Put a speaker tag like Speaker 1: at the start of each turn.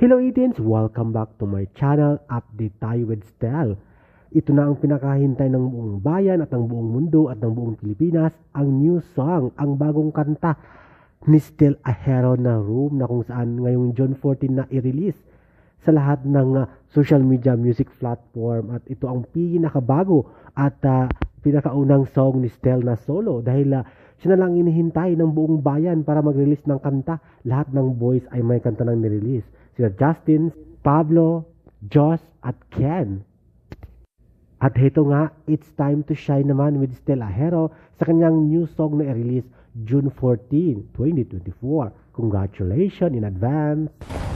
Speaker 1: Hello Itins! Welcome back to my channel, Update tayo with Stel. Ito na ang pinakahintay ng buong bayan at ng buong mundo at ng buong Pilipinas, ang new song, ang bagong kanta ni Stel Ahero na Room na kung saan ngayong June 14 na i-release sa lahat ng uh, social media music platform at ito ang pinakabago at uh, pinakaunang song ni Stel na solo dahil uh, siya na lang inihintay ng buong bayan para mag-release ng kanta. Lahat ng boys ay may kanta nang nirelease. Sila Justin, Pablo, Joss at Ken. At ito nga, it's time to shine naman with Stella Hero sa kanyang new song na i-release June 14, 2024. Congratulations in advance!